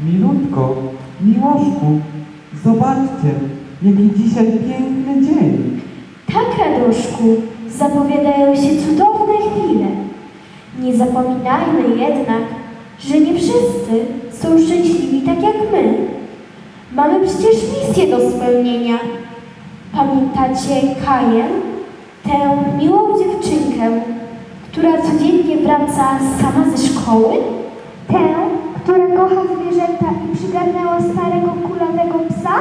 Milutko, miłoszku, zobaczcie, jaki dzisiaj piękny dzień. Tak, Raduszku, zapowiadają się cudowne chwile. Nie zapominajmy jednak, że nie wszyscy są szczęśliwi tak jak my. Mamy przecież misję do spełnienia. Pamiętacie Kaję? Tę miłą dziewczynkę, która codziennie wraca sama ze szkoły? Tę, kocha zwierzęta i przygarnęła starego kulatego psa?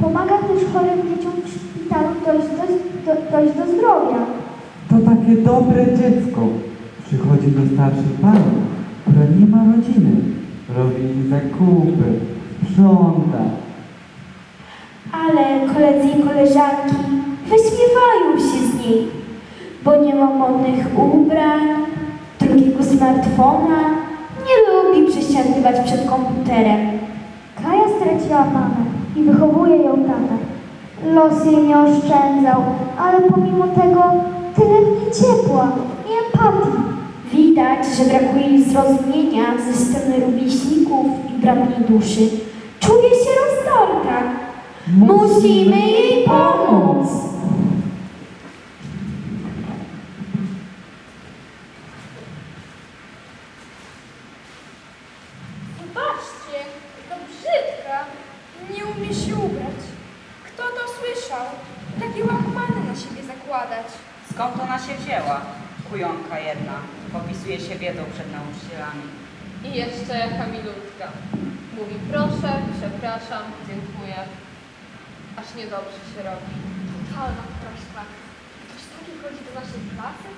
Pomaga też chorym dzieciom w szpitalu dojść do, do, dojść do zdrowia. To takie dobre dziecko. Przychodzi do starszej pani, która nie ma rodziny. Robi zakupy, sprząta. Ale koledzy i koleżanki wyśmiewają się z niej, bo nie ma modnych ubrań, drugiego smartfona, nie lubi przysiadywać przed komputerem. Kaja straciła mamę i wychowuje ją tata. Los jej nie oszczędzał, ale pomimo tego tyle w niej ciepła i empatii. Widać, że brakuje jej zrozumienia ze strony rówieśników i bratniej duszy. Czuje się rozdarta. Musimy jej pomóc. Zobaczcie, to brzydka. Nie umie się ubrać. Kto to słyszał? Takie łachmany na siebie zakładać. Skąd ona się wzięła? Kujonka jedna. Popisuje się wiedzą przed nauczycielami. I jeszcze jaka milutka. Mówi proszę, przepraszam, dziękuję. Aż niedobrze się robi. Totalna prośba. Ktoś taki chodzi do naszej klasy?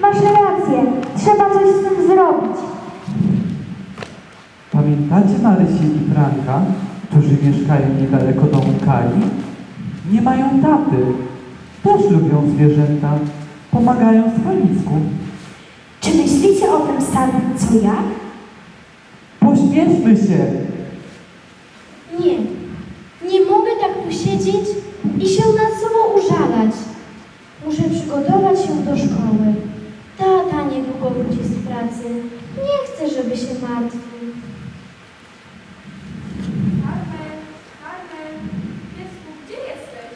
Masz rację, trzeba coś z tym zrobić. Pamiętacie Marysię i Franka, którzy mieszkają niedaleko domu Kai? Nie mają taty. Też lubią zwierzęta. Pomagają w schronisku. Czy myślicie o tym samym co ja? Pośpieszmy się! Nie. Nie mogę tak tu siedzieć i się nad przygotować się do szkoły. Tata niedługo wróci z pracy. Nie chcę, żeby się martwił. Carmen, Carmen, piesku, gdzie jesteś?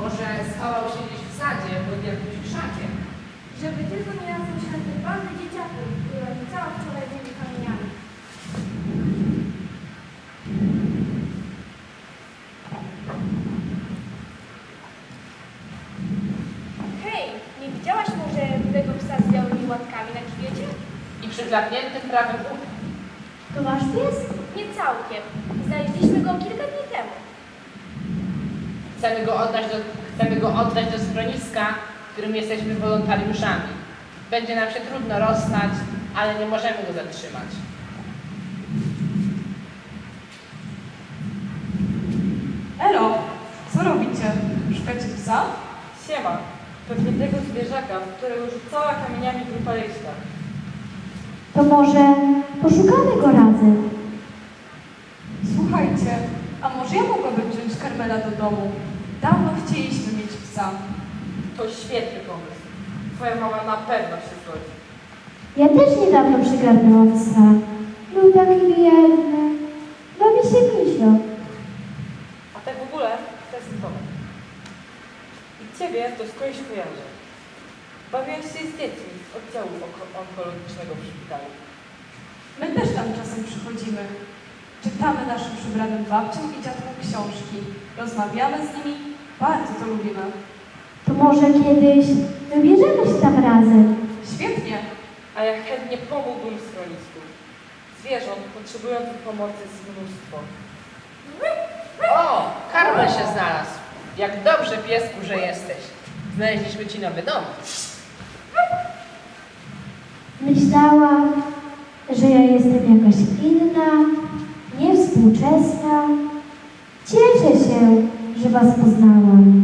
Może schował się gdzieś w sadzie pod jakimś krzakiem. Żeby tylko nie nazwał się na te bandy dzieciaków, które rzucała wczoraj tymi kamieniami. Hej, nie widziałaś może tego psa z białymi łatkami na grzbiecie? I przyklapniętym prawym uchem. To wasz pies? Nie całkiem. Znaleźliśmy go kilka dni temu. Chcemy go oddać do, chcemy go oddać do schroniska, w którym jesteśmy wolontariuszami. Będzie nam się trudno rozstać, ale nie możemy go zatrzymać. Elo, co robicie? Szukacie psa? Siema, pewnie tego zwierzaka, w którego rzucała kamieniami grupa leśna. To może poszukamy go razem. Słuchaj, Słuchajcie, a może ja mogłabym wziąć Karmela do domu? Dawno chcieliśmy mieć psa. To świetny pomysł. Twoja mama na pewno się zgodzi. Ja też niedawno przygarnęłam psa. Był taki biedny. Bawi się misio. A tak w ogóle to jest Tomek. I ciebie to skądś kojarzę. Bawiłaś się z dziećmi z oddziału onkologicznego w szpitalu. My też tam czasem przychodzimy. Czytamy naszym przybranym babciom i dziadkom książki. Rozmawiamy z nimi. Bardzo to lubimy. To może kiedyś wybierzemy się tam razem. Świetnie. A ja chętnie pomógłbym w schronisku. Zwierząt potrzebujących pomocy jest mnóstwo. O, Karmel się znalazł. Jak dobrze, piesku, że jesteś. Znaleźliśmy ci nowy dom. Myślałam, że ja jestem jakaś inna, niewspółczesna. Cieszę się, że was poznałam.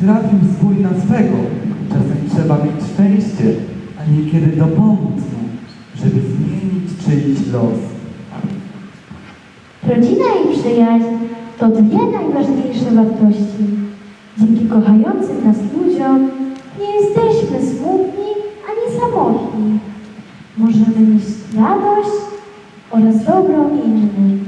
Trafił swój na swego. Czasem trzeba mieć szczęście, a niekiedy mu, żeby zmienić czyjś los. Rodzina i przyjaźń to dwie najważniejsze wartości. Dzięki kochającym nas ludziom nie jesteśmy smutni ani samotni. Możemy nieść radość oraz dobro innym.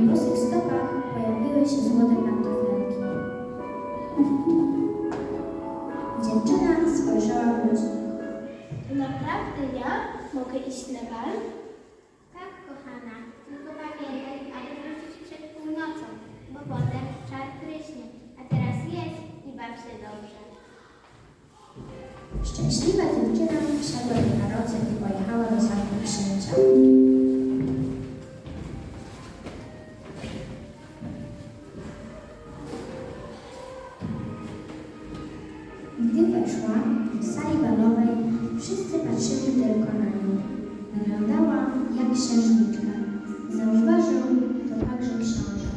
na bosych stopach pojawiły się złote pantofelki. Dziewczyna spojrzała w lustro. Naprawdę ja mogę iść na bal? Gdy weszła do sali balowej, wszyscy patrzyli tylko na nią. Wyglądała jak księżniczka. Zauważył to także książę.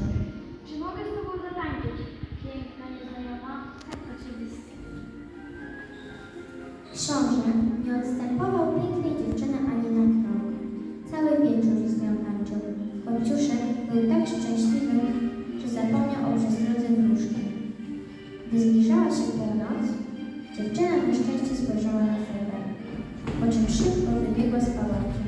Czy mogę z tobą zatańczyć? Piękna nieznajoma, tak oczywiście. Książę nie odstępował pięknej dziewczyny ani na krok. Cały wieczór z nią tańczył. Kopciuszek był tak szczęśliwy, że zapomniał o przestrodze wróżki. Gdy zbliżała się po Dziewczyna na szczęście spojrzała na Fredera, po czym szybko wybiegła z pałacu.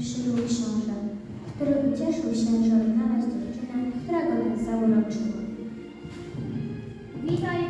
przybył książę, który ucieszył się, że odnalazł dziewczynę, która go tak zauroczyła. Witaj,